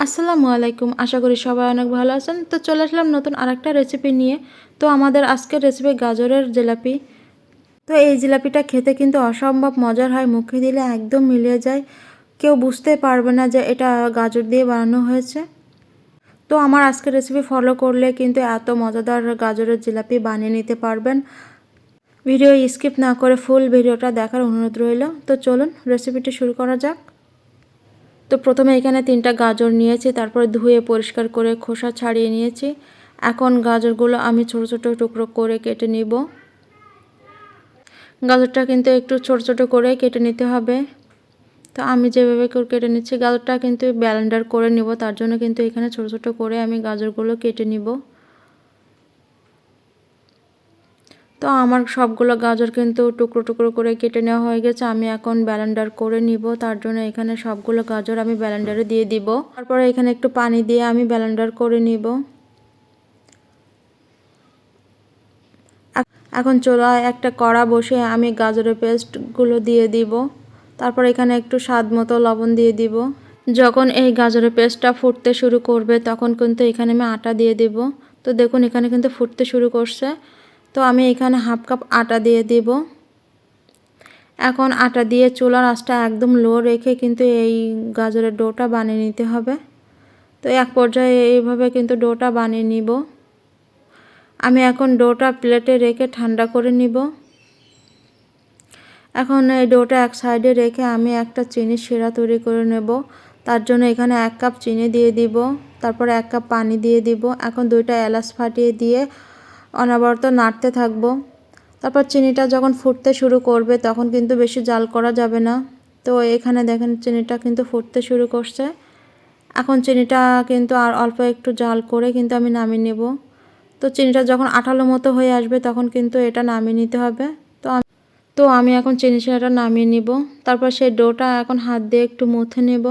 আসসালামু আলাইকুম। আশা করি সবাই অনেক ভালো আছেন। তো চলে আসলাম নতুন আরেকটা রেসিপি নিয়ে। তো আমাদের আজকের রেসিপি গাজরের জিলাপি। তো এই জিলাপিটা খেতে কিন্তু অসম্ভব মজার হয়। মুখে দিলে একদম মিলিয়ে যায়। কেউ বুঝতে পারবে না যে এটা গাজর দিয়ে বানানো হয়েছে। তো আমার আজকের রেসিপি ফলো করলে কিন্তু এত মজাদার গাজরের জিলাপি বানিয়ে নিতে পারবেন। ভিডিও স্কিপ না করে ফুল ভিডিওটা দেখার অনুরোধ রইল। তো চলুন রেসিপিটি শুরু করা যাক। তো প্রথমে এখানে তিনটা গাজর নিয়েছি, তারপরে ধুয়ে পরিষ্কার করে খোসা ছাড়িয়ে নিয়েছি। এখন গাজরগুলো আমি ছোট ছোট টুকরো করে কেটে নিব। গাজরটা কিন্তু একটু ছোট ছোট করে কেটে নিতে হবে। তো আমি যেভাবে কেটে নিচ্ছি, গাজরটা কিন্তু ব্যালেন্ডার করে নিব, তার জন্য কিন্তু এখানে ছোট ছোট করে আমি গাজরগুলো কেটে নিব। তো আমার সবগুলো গাজর কিন্তু টুকরো টুকরো করে কেটে নেওয়া হয়ে গেছে। আমি এখন ব্যালেন্ডার করে নিব। তার জন্য এখানে সবগুলো গাজর আমি ব্যালেন্ডারে দিয়ে দিব। তারপরে এখানে একটু পানি দিয়ে আমি ব্যালেন্ডার করে নিব। এখন চোলায় একটা কড়া বসে আমি গাজরের পেস্টগুলো দিয়ে দিব। তারপর এখানে একটু স্বাদ মতো লবণ দিয়ে দিব। যখন এই গাজরের পেস্টটা ফুটতে শুরু করবে, তখন কিন্তু এখানে আমি আটা দিয়ে দিব। তো দেখুন, এখানে কিন্তু ফুটতে শুরু করছে। তো আমি এখানে হাফ কাপ আটা দিয়ে দিব। এখন আটা দিয়ে চুলার আঁচটা একদম লো রেখে কিন্তু এই গাজরের ডোটা বানিয়ে নিতে হবে। তো এক পর্যায়ে এইভাবে কিন্তু ডোটা বানিয়ে নিব। আমি এখন ডোটা প্লেটে রেখে ঠান্ডা করে নিব। এখন এই ডোটা এক সাইডে রেখে আমি একটা চিনি শিরা তৈরি করে নেব। তার জন্য এখানে এক কাপ চিনি দিয়ে দিব, তারপরে এক কাপ পানি দিয়ে দিব। এখন দুইটা এলাচ ফাটিয়ে দিয়ে অনবরত নাড়তে থাকব। তারপর চিনিটা যখন ফুটতে শুরু করবে, তখন কিন্তু বেশি জাল করা যাবে না। তো এখানে দেখেন চিনিটা কিন্তু ফুটতে শুরু করছে। এখন চিনিটা কিন্তু আর অল্প একটু জাল করে কিন্তু আমি নামিয়ে নেব। তো চিনিটা যখন আঠালো মতো হয়ে আসবে, তখন কিন্তু এটা নামিয়ে নিতে হবে। তো তো আমি এখন চিনি শিরাটা নামিয়ে নিব। তারপর সেই ডোটা এখন হাত দিয়ে একটু মুথে নেব।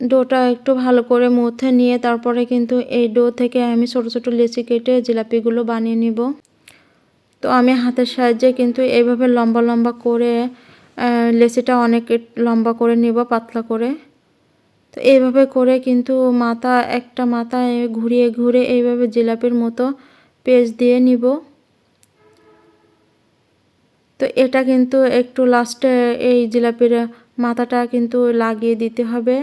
ডোটা একটু ভালো করে মুথে নিয়ে তারপরে কিন্তু এই ডো থেকে আমি ছোট ছোট লেচি কেটে জিলাপিগুলো বানিয়ে নিব। তো আমি হাতের সাহায্যে কিন্তু এইভাবে লম্বা লম্বা করে লেচিটা অনেক লম্বা করে নিব, পাতলা করে। তো এইভাবে করে কিন্তু মাথা, একটা মাথা ঘুরিয়ে ঘুরে এইভাবে জিলাপির মতো পেজ দিয়ে নিব। তো এটা কিন্তু একটু লাস্টে এই জিলাপির মাথাটা কিন্তু লাগিয়ে দিতে হবে।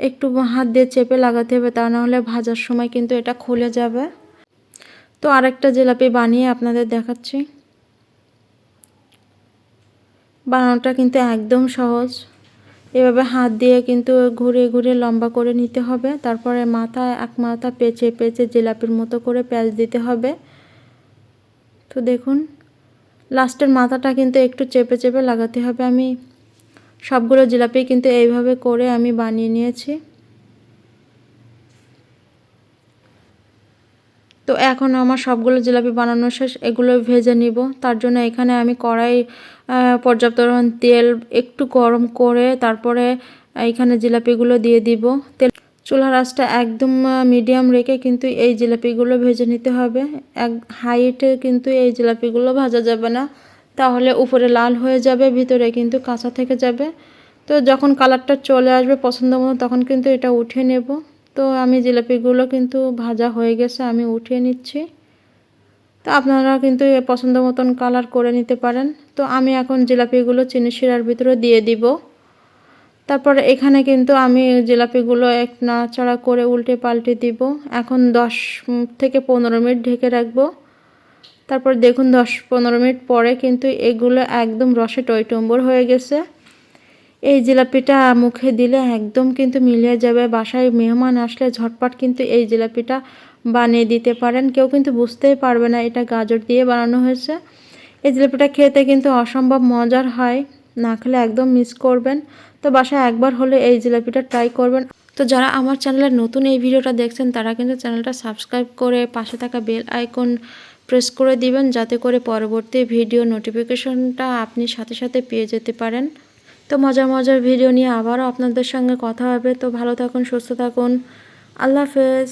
একটু হাত দিয়ে চেপে লাগাতে হবে, তা নাহলে ভাজার সময় কিন্তু এটা খুলে যাবে। তো আরেকটা জিলাপি বানিয়ে আপনাদের দেখাচ্ছি। বানানোটা কিন্তু একদম সহজ। এভাবে হাত দিয়ে কিন্তু ঘুরে ঘুরে লম্বা করে নিতে হবে। তারপরে মাথা এক মাথা পেঁচে পেঁচে জিলাপির মতো করে প্যাঁচ দিতে হবে। তো দেখুন, লাস্টের মাথাটা কিন্তু একটু চেপে চেপে লাগাতে হবে আমি। সবগুলো জিলাপি কিন্তু এইভাবে করে আমি বানিয়ে নিয়েছি। তো এখন আমার সবগুলো জিলাপি বানানো শেষ, এগুলো ভেজে নিব। তার জন্য এখানে আমি কড়াই পর্যাপ্ত তেল একটু গরম করে তারপরে এখানে জিলাপিগুলো দিয়ে দিব। তেল, চুলার আঁচটা একদম মিডিয়াম রেখে কিন্তু এই জিলাপিগুলো ভেজে নিতে হবে। এক হাইটে কিন্তু এই জিলাপিগুলো ভাজা যাবে না। তাহলে উপরে লাল হয়ে যাবে, ভিতরে কিন্তু কাঁচা থেকে যাবে। তো যখন কালারটা চলে আসবে পছন্দ মতো, তখন কিন্তু এটা উঠে নেব। তো আমি জিলাপিগুলো কিন্তু ভাজা হয়ে গেছে, আমি উঠিয়ে নিচ্ছি। তো আপনারা কিন্তু পছন্দ মতন কালার করে নিতে পারেন। তো আমি এখন জিলাপিগুলো চিনি শিরার ভিতরে দিয়ে দিব। তারপরে এখানে কিন্তু আমি জিলাপিগুলো এক নাড়াচাড়া করে উল্টে পাল্টে দিব। এখন দশ থেকে পনেরো মিনিট ঢেকে রাখব। তারপর দেখুন দশ পনেরো মিনিট পরে কিন্তু এগুলো একদম রসে টইটম্বর হয়ে গেছে। এই জিলাপিটা মুখে দিলে একদম কিন্তু মিলিয়ে যাবে। বাসায় মেহমান আসলে ঝটপট কিন্তু এই জিলাপিটা বানিয়ে দিতে পারেন। কেউ কিন্তু বুঝতেই পারবে না এটা গাজর দিয়ে বানানো হয়েছে। এই জিলাপিটা খেতে কিন্তু অসম্ভব মজার হয়। না খেলে একদম মিস করবেন। তো বাসায় একবার হলে এই জিলাপিটা ট্রাই করবেন। তো যারা আমার চ্যানেলের নতুন এই ভিডিওটা দেখছেন, তারা কিন্তু চ্যানেলটা সাবস্ক্রাইব করে পাশে থাকা বেল আইকন প্রেস করে দিবেন যাতে করে পরবর্তী ভিডিও নোটিফিকেশনটা আপনি সাথে সাথে পেয়ে যেতে পারেন। তো মজার মজার ভিডিও নিয়ে আবারও আপনাদের সঙ্গে কথা হবে। তো ভালো থাকুন, সুস্থ থাকুন। আল্লাহ হাফেজ।